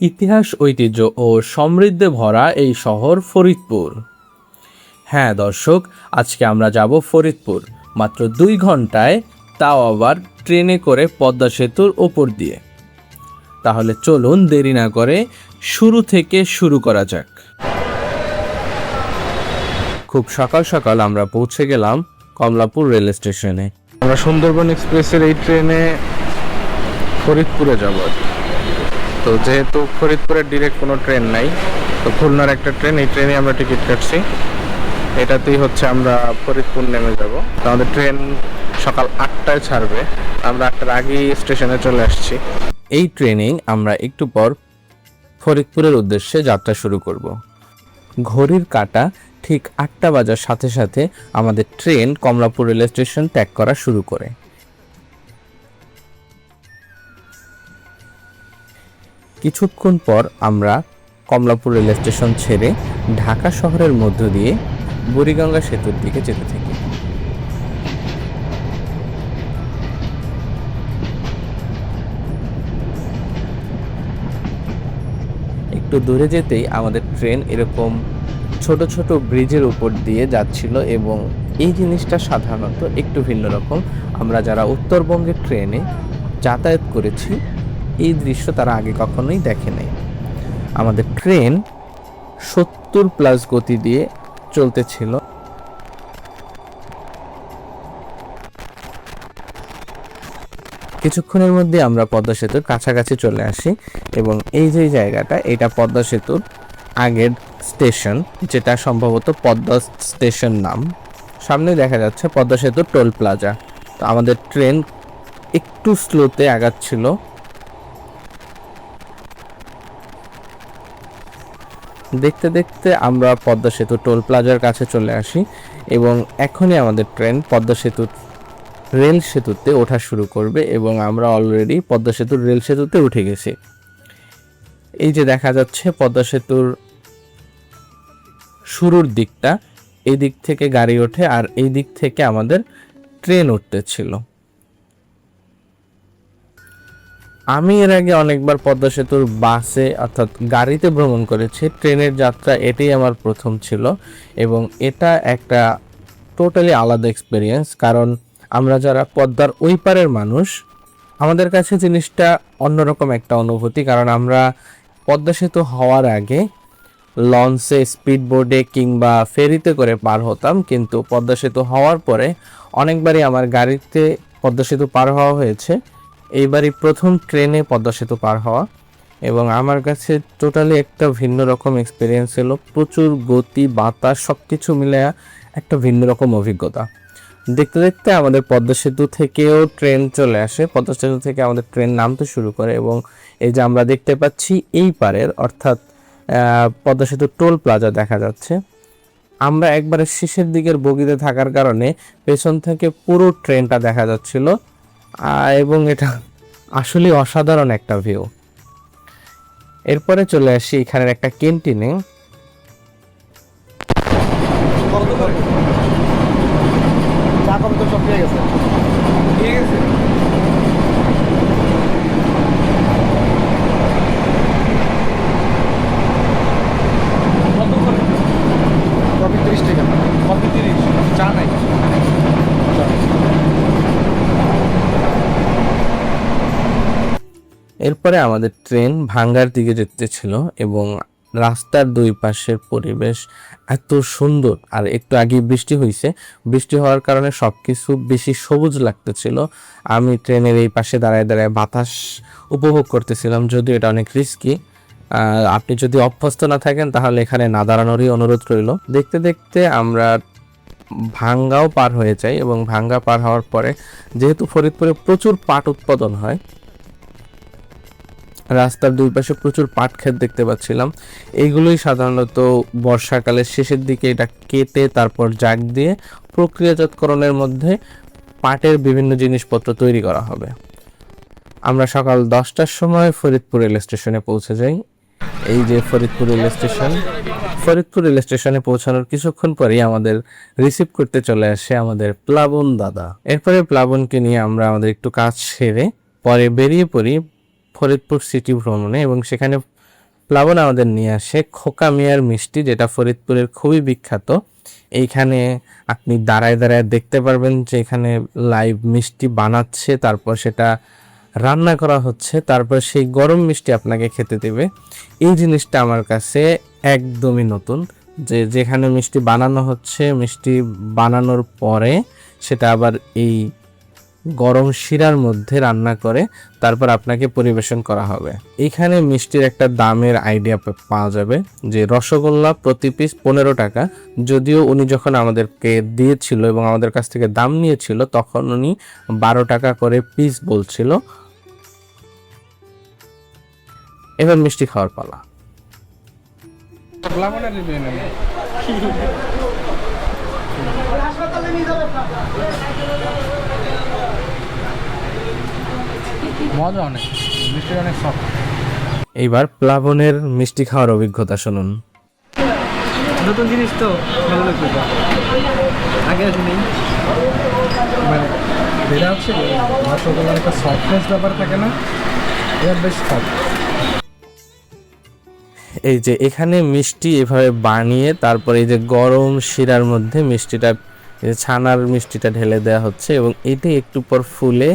ইতিহাস, ঐতিহ্য ও সমৃদ্ধে ভরা এই শহর ফরিদপুর। হ্যাঁ দর্শক, আজকে আমরা যাব ফরিদপুর। মাত্র দুই ঘন্টায় তাও আবার ট্রেনে করে পদ্মা সেতুর ওপর দিয়ে। তাহলে চলুন দেরি না করে শুরু থেকে শুরু করা যাক। খুব সকাল সকাল আমরা পৌঁছে গেলাম কমলাপুর রেল স্টেশনে। আমরা সুন্দরবন এক্সপ্রেসের এই ট্রেনে ফরিদপুরে যাব আর কি। তো যেহেতু ফরিদপুরের ডিরেক্ট কোনো ট্রেন নাই, তো খুলনার একটা ট্রেন এই ট্রেনে আমরা টিকিট কাটছি। এটাতেই হচ্ছে আমরা ফরিদপুর নেমে যাব। তো আমাদের ট্রেন সকাল আটটায় ছাড়বে। আমরা আটটার আগেই স্টেশনে চলে আসছি। এই ট্রেনিং আমরা একটু পর ফরিদপুরের উদ্দেশ্যে যাত্রা শুরু করব। ঘড়ির কাটা ঠিক আটটা বাজার সাথে সাথে আমাদের ট্রেন কমলাপুর রেল স্টেশন ত্যাগ করা শুরু করে। কিছুক্ষণ পর আমরা কমলাপুর রেল স্টেশন ছেড়ে ঢাকা শহরের মধ্য দিয়ে বুড়িগঙ্গা সেতুর দিকে যেতে থাকি। একটু দূরে যেতেই আমাদের ট্রেন এরকম ছোট ছোট ব্রিজের উপর দিয়ে যাচ্ছিল এবং এই জিনিসটা সাধারণত একটু ভিন্ন রকম। আমরা যারা উত্তরবঙ্গের ট্রেনে যাতায়াত করেছি এই দৃশ্য তারা আগে কখনোই দেখে নাই। আমাদের ট্রেন সত্তর প্লাস গতি দিয়ে চলতেছিল। কিছুক্ষণের মধ্যে আমরা পদ্মা সেতুর কাছাকাছি চলে আসি এবং এই যে জায়গাটা, এটা পদ্মা সেতুর আগের স্টেশন, যেটা সম্ভবত পদ্মা স্টেশন নাম। সামনে দেখা যাচ্ছে পদ্মা সেতুর টোল প্লাজা। তো আমাদের ট্রেন একটু স্লোতে আগাচ্ছিল। দেখতে দেখতে আমরা পদ্মা সেতু টোল প্লাজার কাছে চলে আসি এবং এখনই আমাদের ট্রেন পদ্মা সেতুর রেল সেতুতে ওঠা শুরু করবে এবং আমরা অলরেডি পদ্মা সেতুর রেল সেতুতে উঠে গেছি। এই যে দেখা যাচ্ছে পদ্মা সেতুর শুরুর দিকটা এই দিক থেকে গাড়ি ওঠে আর এই দিক থেকে আমাদের ট্রেন উঠতেছিল। আমি এর আগে অনেকবার পদ্মা সেতুর বাসে অর্থাৎ গাড়িতে ভ্রমণ করেছি। ট্রেনের যাত্রা এটাই আমার প্রথম ছিল এবং এটা একটা টোটালি আলাদা এক্সপিরিয়েন্স কারণ আমরা যারা পদ্মার ওই পারের মানুষ, আমাদের কাছে জিনিসটা অন্যরকম একটা অনুভূতি কারণ আমরা পদ্মা সেতু হওয়ার আগে লঞ্চে স্পিড বোর্ডে কিংবা ফেরিতে করে পার হতাম, কিন্তু পদ্মা সেতু হওয়ার পরে অনেকবারই আমার গাড়িতে পদ্মা সেতু পার হওয়া হয়েছে। এইবারই প্রথম ট্রেনে পদ্মা সেতু পার হওয়া এবং আমার কাছে টোটালি একটা ভিন্ন রকম এক্সপিরিয়েন্স ছিল প্রচুর গতি, বাতাস সব কিছু মিলে একটা ভিন্ন রকম অভিজ্ঞতা। দেখতে দেখতে আমাদের পদ্মা সেতু থেকেও ট্রেন চলে আসে। পদ্মা সেতু থেকে আমাদের ট্রেন নামতে শুরু করে এবং এই যে আমরা দেখতে পাচ্ছি এই পারের, অর্থাৎ পদ্মা সেতু টোল প্লাজা দেখা যাচ্ছে। আমরা একবারে শেষের দিকের বগিতে থাকার কারণে পেছন থেকে পুরো ট্রেনটা দেখা যাচ্ছিল। এবং এটা আসলে অসাধারণ একটা ভিউ এরপরে চলে আসি এখানের একটা ক্যান্টিনে চা কম তো সব পেয়ে গেছে। আছে কফি তিরিশ টাকা কফি তিরিশ চা নাই এরপরে আমাদের ট্রেন ভাঙ্গার দিকে যেতেছিল এবং রাস্তার দুই পাশের পরিবেশ এত সুন্দর। আর একটু আগে বৃষ্টি হয়েছে বৃষ্টি হওয়ার কারণে সব কিছু বেশি সবুজ লাগতেছিল। আমি ট্রেনের এই পাশে দাঁড়ায় দাঁড়ায় বাতাস উপভোগ করতেছিলাম, যদিও এটা অনেক রিস্কি আপনি যদি অভ্যস্ত না থাকেন, তাহলে এখানে না দাঁড়ানোরই অনুরোধ রইল। দেখতে দেখতে আমরা ভাঙ্গাও পার হয়ে যাই এবং ভাঙ্গা পার হওয়ার পরে যেহেতু ফরিদপুরে প্রচুর পাট উৎপাদন হয় রাস্তার দুই পাশে প্রচুর পাট ক্ষেত দেখতে পাচ্ছিলাম। এইগুলোই সাধারণত বর্ষাকালের শেষের দিকে এটা কেটে তারপর জাগ দিয়ে প্রক্রিয়াজাতকরণের মধ্যে পাটের বিভিন্ন জিনিসপত্র তৈরি করা হবে। আমরা সকাল দশটার সময় ফরিদপুর রেল স্টেশনে পৌঁছে যাই। এই যে Faridpur rail station, Faridpur rail স্টেশনে পৌঁছানোর কিছুক্ষণ পরেই আমাদের রিসিভ করতে চলে আসে আমাদের প্লাবন দাদা। এরপরে প্লাবনকে নিয়ে আমরা আমাদের একটু কাজ সেরে পরে বেরিয়ে পড়ি ফরিদপুর সিটি ভ্রমণে এবং সেখানে প্লাবন আমাদের নিয়ে আসে খোকা মিয়ার মিষ্টি, যেটা ফরিদপুরের খুবই বিখ্যাত। এইখানে আপনি দাঁড়ায় দাঁড়ায় দেখতে পারবেন যে এখানে লাইভ মিষ্টি বানাচ্ছে, তারপর সেটা রান্না করা হচ্ছে, তারপর সেই গরম মিষ্টি আপনাকে খেতে দেবে। এই জিনিসটা আমার কাছে একদমই নতুন, যে যেখানে মিষ্টি বানানো হচ্ছে, মিষ্টি বানানোর পরে সেটা আবার এই গরম শিরার মধ্যে রান্না করে তারপর আপনাকে পরিবেশন করা হবে। এখানে মিষ্টির একটা দামের আইডিয়া পাওয়া যাবে যে রসগোল্লা প্রতি পিস পনেরো টাকা। যদিও উনি যখন আমাদেরকে দিয়েছিল এবং আমাদের কাছ থেকে দাম নিয়েছিল, তখন উনি বারো টাকা করে পিস বলছিল। এবার মিষ্টি খাওয়ার পালা। প্লাবনের রিভিউ নেন মজা অনেক মিষ্টি অনেক সফট এইবার প্লাবনের মিষ্টি খাওয়ার অভিজ্ঞতা শুনুন। নতুন জিনিস তো ভালো লাগবে। আগে আসেনি মানে যেটা হচ্ছে রসগোল্লার একটা সফটনেস ব্যাপার থাকে না এটা বেশ সফট এই যে এখানে মিষ্টি এভাবে বানিয়ে তারপরে এই যে গরম শিরার মধ্যে মিষ্টিটা ছানার মিষ্টিটা ঢেলে দেওয়া হচ্ছে এবং এটি একটু পর ফুলে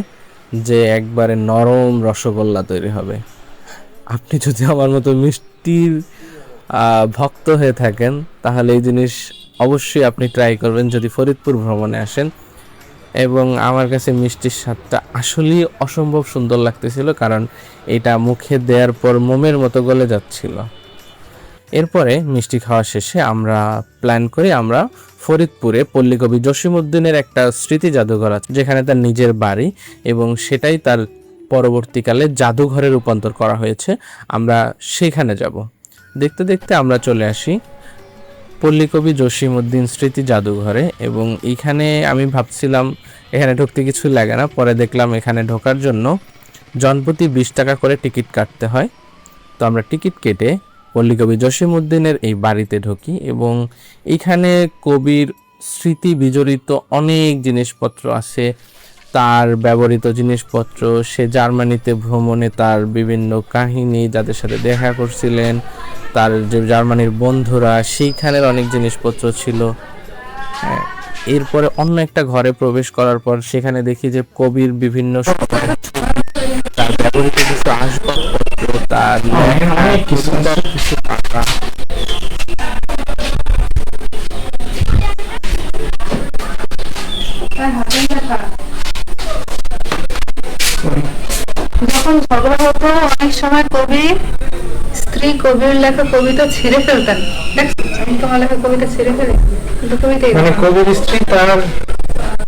যে একবারে নরম রসগোল্লা তৈরি হবে। আপনি যদি আমার মতো মিষ্টির ভক্ত হয়ে থাকেন, তাহলে এই জিনিস অবশ্যই আপনি ট্রাই করবেন যদি ফরিদপুর ভ্রমণে আসেন। এবং আমার কাছে মিষ্টির স্বাদটা আসলেই অসম্ভব সুন্দর লাগতেছিল, কারণ এটা মুখে দেওয়ার পর মোমের মতো গলে যাচ্ছিল। এরপরে মিষ্টি খাওয়া শেষে আমরা প্ল্যান করি আমরা ফরিদপুরে পল্লীকবি জসিমউদ্দিনের একটা স্মৃতি জাদুঘর আছে, যেখানে তার নিজের বাড়ি এবং সেটাই তার পরবর্তীকালে জাদুঘরে রূপান্তর করা হয়েছে। আমরা সেখানে যাব। দেখতে দেখতে আমরা চলে আসি পল্লীকবি জসিমউদ্দিন স্মৃতি জাদুঘরে এবং এইখানে আমি ভাবছিলাম এখানে ঢুকতে কিছু লাগে না, পরে দেখলাম এখানে ঢোকার জন্য জনপ্রতি বিশ টাকা করে টিকিট কাটতে হয়। তো আমরা টিকিট কেটে পল্লীকবি জসিমউদ্দিনের এই বাড়িতে ঢুকি এবং এখানে কবির স্মৃতি বিজড়িত অনেক জিনিসপত্র আছে তার ব্যবহৃত জিনিসপত্র সে জার্মানিতে ভ্রমণে তার বিভিন্ন কাহিনী যাদের সাথে দেখা করছিলেন তার যে জার্মানির বন্ধুরা সেইখানের অনেক জিনিসপত্র ছিল। হ্যাঁ, এরপরে অন্য একটা ঘরে প্রবেশ করার পর সেখানে দেখি যে কবির বিভিন্ন তার ব্যবহৃত কিছু আসবাবপত্র তার সুন্দর কিছু আঁকা যখন ঝগড়া হতো অনেক সময় কবি স্ত্রী কবির লেখা কবিতা ছিঁড়ে ফেলতেন। দেখছ আমি তোমার লেখা কবিতা ছিঁড়ে ফেলি কিন্তু কবিতা মানে কবির স্ত্রী তার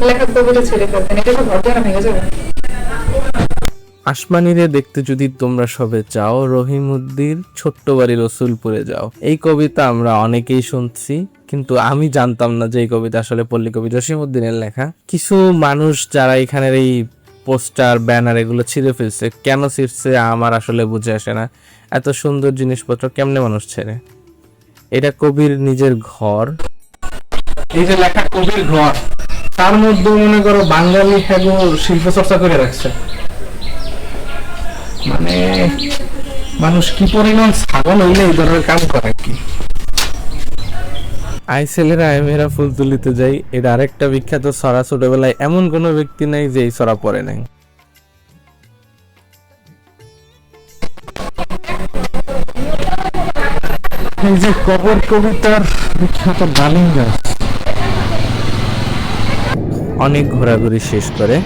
লেখা কবিতা ছিঁড়ে ফেলতেন এটা তো ঘটনা ভেঙে যাবে। আসমানিরে দেখতে যদি তোমরা সবে চাও রহিমউদ্দির ছোট্ট বাড়ি রসুলপুরে যাও। এই কবিতা আমরা অনেকেই শুনছি, কিন্তু আমি জানতাম না যে এই কবিতা আসলে পল্লী কবি জসিমউদ্দিনের লেখা। কিছু মানুষ যারা এখানের এই পোস্টার, ব্যানার এগুলো ছিঁড়ে ফেলছে, কেন ছিঁড়ছে আমার আসলে বুঝে আসে না। এত সুন্দর জিনিসপত্র কেমনে মানুষ ছেড়ে? এটা কবির নিজের ঘর। এই যে লেখা কবির ঘর, তার মধ্যে মনে করো বাঙালি হ্যাগো শিল্প চর্চা করে রাখছে। মানুষ কি পরিমাণ ছাগল হইলে এই ধরনের কাম করে কি? আই ছেলেরা মেয়েরা ফুল তুলিতে যাই। এটা আরেকটা বিখ্যাত সরা ছোটবেলায় এমন কোনো ব্যক্তি নাই যে এই সরা পড়ে নাই। এই যে কবর কবিতার বিখ্যাত ডালিম গাছ। অনেক ঘোরাঘুরি শেষ করে।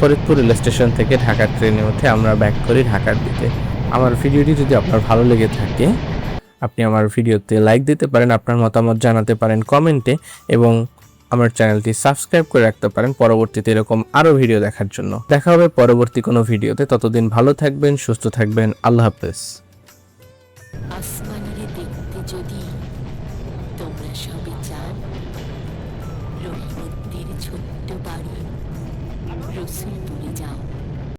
ফরিদপুর রেল স্টেশন থেকে ঢাকার ট্রেনে উঠে আমরা ব্যাক করি ঢাকার দিকে। আমার ভিডিওটি যদি আপনার ভালো লেগে থাকে, আপনি আমার ভিডিওতে লাইক দিতে পারেন, আপনার মতামত জানাতে পারেন কমেন্টে এবং আমার চ্যানেলটি সাবস্ক্রাইব করে রাখতে পারেন পরবর্তীতে এরকম আরও ভিডিও দেখার জন্য। দেখা হবে পরবর্তী কোনো ভিডিওতে। ততদিন ভালো থাকবেন, সুস্থ থাকবেন। আল্লাহ হাফেজ।